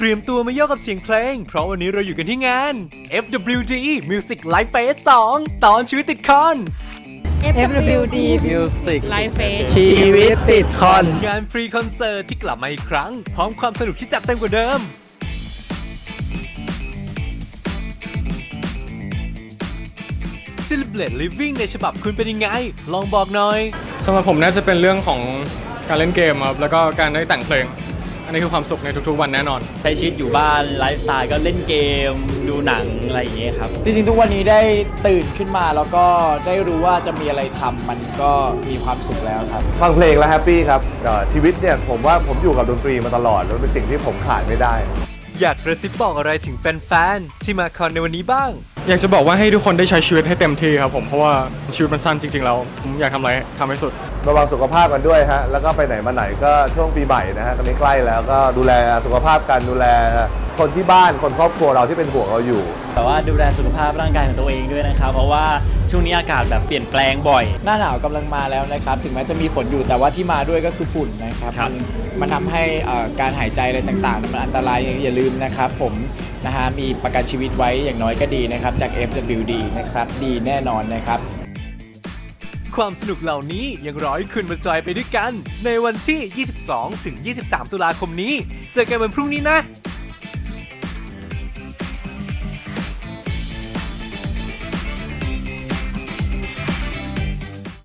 เตรียมตัวมาโยกกับเสียงเพลง เพราะวันนี้เราอยู่กันที่งาน FWD Music Live Fest 2 ตอนชีวิตติดคอน FWD Music ไลฟ์เฟสชีวิตติดคอน งานฟรีคอนเสิร์ตที่กลับมาอีกครั้ง พร้อมความสนุกที่จัดเต็มกว่าเดิม Celebrate Living ในฉบับคุณเป็นยังไง ลองบอกหน่อย สำหรับผมน่าจะเป็นเรื่องของการเล่นเกมครับแล้วก็การได้แต่งเพลง อันนี้คือความสุขในทุกๆวันแน่นอน ใช้ชีวิตอยู่บ้านไลฟ์สไตล์ก็เล่นเกม ดูหนังอะไรอย่างเงี้ยครับ จริงๆ ทุกวันนี้ได้ตื่นขึ้นมาแล้วก็ได้รู้ว่าจะมีอะไรทำมันก็มีความสุขแล้วครับ ฟังเพลงแล้วแฮปปี้ครับเอ่อชีวิตเนี่ยผมว่าผมอยู่กับดนตรีมาตลอดแล้วเป็นสิ่งที่ผมขาดไม่ได้ อยากกระซิบบอกอะไรถึงแฟนๆที่มาคอนในวันนี้บ้าง อยากจะบอกว่าให้ทุกคนได้ใช้ชีวิตให้เต็มที่ครับผมเพราะว่าชีวิตมันสั้นจริงๆแล้วผมอยากทำอะไรทำให้สุด ระวังสุขภาพกันด้วยฮะ แล้วก็ไปไหนมาไหนก็ช่วงปีใหม่นะฮะ ตอนนี้ใกล้แล้วก็ดูแลสุขภาพกันดูแลคนที่บ้านคนครอบครัวเราที่เป็นห่วงเราอยู่ แต่ว่าดูแลสุขภาพร่างกายของตัวเองด้วยนะครับ เพราะว่าช่วงนี้อากาศแบบเปลี่ยนแปลงบ่อย หน้าหนาวกำลังมาแล้วนะครับ ถึงแม้จะมีฝนอยู่แต่ว่าที่มาด้วยก็คือฝุ่นนะครับ ครับ มันมันทำให้เอ่อการหายใจอะไรต่างๆ มันอันตรายอย่าลืมนะครับผม นะฮะมีประกันชีวิตไว้อย่างน้อยก็ดีนะครับ จาก FWD นะครับ ดีแน่นอนนะครับ ความสนุกเหล่านี้ยังรอให้คุณมาจอยไปด้วยกัน ในวันที่ 22 ถึง 23 ตุลาคมนี้ เจอกันวันพรุ่งนี้นะ